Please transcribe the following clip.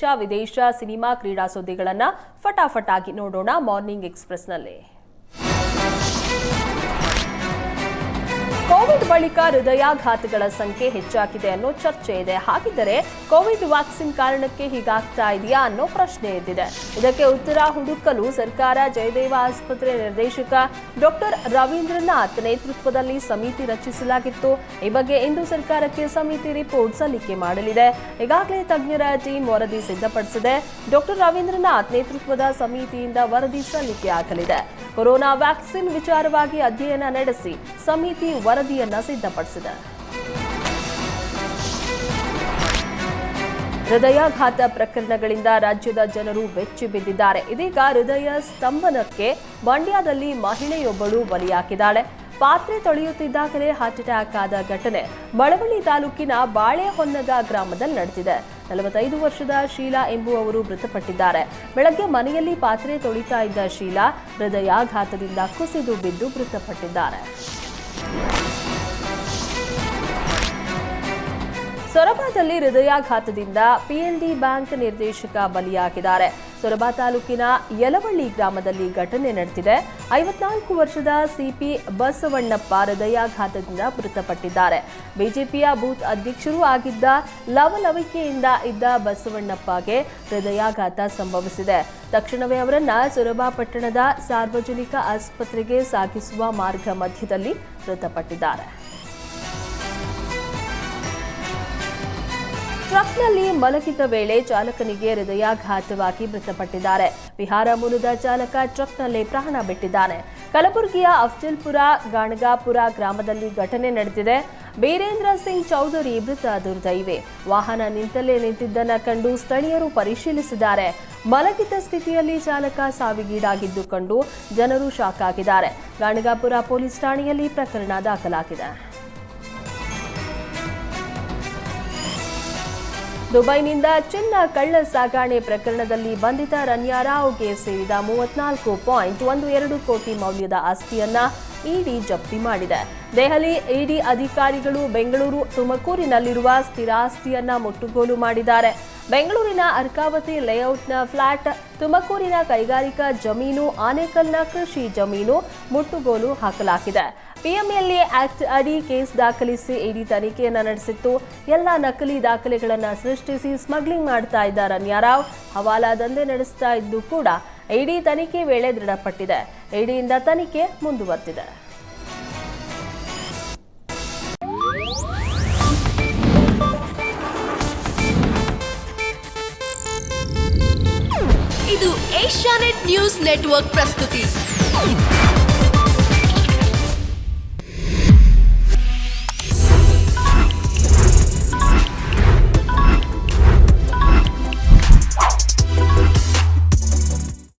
ದೇಶ ವಿದೇಶ ಸಿನಿಮಾ ಕ್ರೀಡಾ ಸುದ್ದಿಗಳನ್ನು ಫಟಾಫಟಾಗಿ ನೋಡೋಣ ಮಾರ್ನಿಂಗ್ ಎಕ್ಸ್ಪ್ರೆಸ್ನಲ್ಲಿ. ಕೋವಿಡ್ ಬಳಿಕ ಹೃದಯಾಘಾತಗಳ ಸಂಖ್ಯೆ ಹೆಚ್ಚಾಗಿದೆ ಅನ್ನೋ ಚರ್ಚೆ ಇದೆ. ಹಾಗಿದ್ದರೆ ಕೋವಿಡ್ ವ್ಯಾಕ್ಸಿನ್ ಕಾರಣಕ್ಕೆ ಹೀಗಾಗ್ತಾ ಇದೆಯಾ ಅನ್ನೋ ಪ್ರಶ್ನೆ ಎದ್ದಿದೆ. ಇದಕ್ಕೆ ಉತ್ತರ ಹುಡುಕಲು ಸರ್ಕಾರ ಜಯದೇವ ಆಸ್ಪತ್ರೆ ನಿರ್ದೇಶಕ ಡಾಕ್ಟರ್ ರವೀಂದ್ರನಾಥ್ ನೇತೃತ್ವದಲ್ಲಿ ಸಮಿತಿ ರಚಿಸಲಾಗಿತ್ತು. ಈ ಬಗ್ಗೆ ಇಂದು ಸರ್ಕಾರಕ್ಕೆ ಸಮಿತಿ ರಿಪೋರ್ಟ್ ಸಲ್ಲಿಕೆ ಮಾಡಲಿದೆ. ಈಗಾಗಲೇ ತಜ್ಞರ ಟೀಮ್ ವರದಿ ಸಿದ್ಧಪಡಿಸಿದೆ. ಡಾಕ್ಟರ್ ರವೀಂದ್ರನಾಥ್ ನೇತೃತ್ವದ ಸಮಿತಿಯಿಂದ ವರದಿ ಸಲ್ಲಿಕೆ ಆಗಲಿದೆ. ಕೊರೋನಾ ವ್ಯಾಕ್ಸಿನ್ ವಿಚಾರವಾಗಿ ಅಧ್ಯಯನ ನಡೆಸಿ ಸಮಿತಿ ವರದಿಯನ್ನ ಸಿದ್ಧಪಡಿಸಿದೆ. ಹೃದಯಾಘಾತ ಪ್ರಕರಣಗಳಿಂದ ರಾಜ್ಯದ ಜನರು ಬೆಚ್ಚಿ ಬಿದ್ದಿದ್ದಾರೆ. ಇದೀಗ ಹೃದಯ ಸ್ತಂಭನಕ್ಕೆ ಮಂಡ್ಯದಲ್ಲಿ ಮಹಿಳೆಯೊಬ್ಬಳು ಬಲಿಯಾಗಿದ್ದಾಳೆ. ಪಾತ್ರೆ ತೊಳೆಯುತ್ತಿದ್ದಾಗಲೇ ಹಾರ್ಟ್ ಅಟ್ಯಾಕ್ ಆದ ಘಟನೆ ಬಳವಳ್ಳಿ ತಾಲೂಕಿನ ಬಾಳೆಹೊನ್ನಗ ಗ್ರಾಮದಲ್ಲಿ ನಡೆದಿದೆ. ನಲವತ್ತೈದು ವರ್ಷದ ಶೀಲಾ ಎಂಬುವವರು ಮೃತಪಟ್ಟಿದ್ದಾರೆ. ಬೆಳಗ್ಗೆ ಮನೆಯಲ್ಲಿ ಪಾತ್ರೆ ತೊಳಿತಾ ಇದ್ದ ಶೀಲಾ ಹೃದಯಾಘಾತದಿಂದ ಕುಸಿದು ಬಿದ್ದು ಮೃತಪಟ್ಟಿದ್ದಾರೆ. ಸೊರಬದಲ್ಲಿ ಹೃದಯಾಘಾತದಿಂದ ಪಿಎಲ್ಡಿ ಬ್ಯಾಂಕ್ ನಿರ್ದೇಶಕ ಬಲಿಯಾಗಿದ್ದಾರೆ. ಸೊರಬ ತಾಲೂಕಿನ ಯಲವಳ್ಳಿ ಗ್ರಾಮದಲ್ಲಿ ಘಟನೆ ನಡೆದಿದೆ. ಐವತ್ನಾಲ್ಕು ವರ್ಷದ ಸಿಪಿ ಬಸವಣ್ಣಪ್ಪ ಹೃದಯಾಘಾತದಿಂದ ಮೃತಪಟ್ಟಿದ್ದಾರೆ. ಬಿಜೆಪಿಯ ಬೂತ್ ಅಧ್ಯಕ್ಷರೂ ಆಗಿದ್ದ ಲವಲವಿಕೆಯಿಂದ ಇದ್ದ ಬಸವಣ್ಣಪ್ಪಗೆ ಹೃದಯಾಘಾತ ಸಂಭವಿಸಿದೆ. ತಕ್ಷಣವೇ ಅವರನ್ನ ಸೊರಬ ಪಟ್ಟಣದ ಸಾರ್ವಜನಿಕ ಆಸ್ಪತ್ರೆಗೆ ಸಾಗಿಸುವ ಮಾರ್ಗ ಮಧ್ಯದಲ್ಲಿ ಮೃತಪಟ್ಟಿದ್ದಾರೆ. ಟ್ರಕ್ನಲ್ಲಿ ಮಲಗಿದ್ದ ವೇಳೆ ಚಾಲಕನಿಗೆ ಹೃದಯಾಘಾತವಾಗಿ ಮೃತಪಟ್ಟಿದ್ದಾರೆ. ಬಿಹಾರ ಮೂಲದ ಚಾಲಕ ಟ್ರಕ್ನಲ್ಲೇ ಪ್ರಾಣ ಬಿಟ್ಟಿದ್ದಾನೆ. ಕಲಬುರಗಿಯ ಅಫ್ಜಲ್ಪುರ, ಗಾಣಗಾಪುರ ಗ್ರಾಮದಲ್ಲಿ ಘಟನೆ ನಡೆದಿದೆ. ಬೀರೇಂದ್ರ ಸಿಂಗ್ ಚೌಧರಿ ಮೃತ ದುರ್ದೈವೆ. ವಾಹನ ನಿಂತಲ್ಲೇ ನಿಂತಿದ್ದನ್ನ ಕಂಡು ಸ್ಥಳೀಯರು ಪರಿಶೀಲಿಸಿದ್ದಾರೆ. ಮಲಗಿದ್ದ ಸ್ಥಿತಿಯಲ್ಲಿ ಚಾಲಕ ಸಾವಿಗೀಡಾಗಿದ್ದು ಕಂಡು ಜನರು ಶಾಕ್ ಆಗಿದ್ದಾರೆ. ಗಾಣಗಾಪುರ ಪೊಲೀಸ್ ಠಾಣೆಯಲ್ಲಿ ಪ್ರಕರಣ ದಾಖಲಾಗಿದೆ. ದುಬೈನಿಂದ ಚಿನ್ನ ಕಳ್ಳ ಸಾಗಾಣೆ ಪ್ರಕರಣದಲ್ಲಿ ಬಂಧಿತ ರನ್ಯಾರಾವ್ಗೆ ಸೇರಿದ ಮೂವತ್ನಾಲ್ಕು ಪಾಯಿಂಟ್ ಒಂದು ಎರಡು ಕೋಟಿ ಮೌಲ್ಯದ ಆಸ್ತಿಯನ್ನ ಇಡಿ ಜಪ್ತಿ ಮಾಡಿದೆ. ದೆಹಲಿ ಇಡಿ ಅಧಿಕಾರಿಗಳು ಬೆಂಗಳೂರು ತುಮಕೂರಿನಲ್ಲಿರುವ ಸ್ಥಿರಾಸ್ತಿಯನ್ನ ಮುಟ್ಟುಗೋಲು ಮಾಡಿದ್ದಾರೆ. ಬೆಂಗಳೂರಿನ ಅರ್ಕಾವತಿ ಲೇಔಟ್ನ ಫ್ಲಾಟ್, ತುಮಕೂರಿನ ಕೈಗಾರಿಕಾ ಜಮೀನು, ಆನೇಕಲ್ನ ಕೃಷಿ ಜಮೀನು ಮುಟ್ಟುಗೋಲು ಹಾಕಲಾಗಿದೆ. ಪಿಎಂಎಲ್ಎ ಆಕ್ಟ್ ಅಡಿ ಕೇಸ್ ದಾಖಲಿಸಿ ಇಡಿ ತನಿಖೆಯನ್ನು ನಡೆಸಿತ್ತು. ಎಲ್ಲ ನಕಲಿ ದಾಖಲೆಗಳನ್ನು ಸೃಷ್ಟಿಸಿ ಸ್ಮಗ್ಲಿಂಗ್ ಮಾಡ್ತಾ ಇದ್ದ ರನ್ಯಾರಾವ್ ಹವಾಲಾ ದಂಧೆ ನಡೆಸ್ತಾ ಇದ್ದು ಕೂಡ ಇಡಿ ತನಿಖೆ ವೇಳೆ ದೃಢಪಟ್ಟಿದೆ. ಇಡಿಯಿಂದ ತನಿಖೆ ಮುಂದುವರೆದಿದೆ ಇದು ಏಷ್ಯಾನೆಟ್ ನ್ಯೂಸ್ ನೆಟ್ವರ್ಕ್ ಪ್ರಸ್ತುತಿ.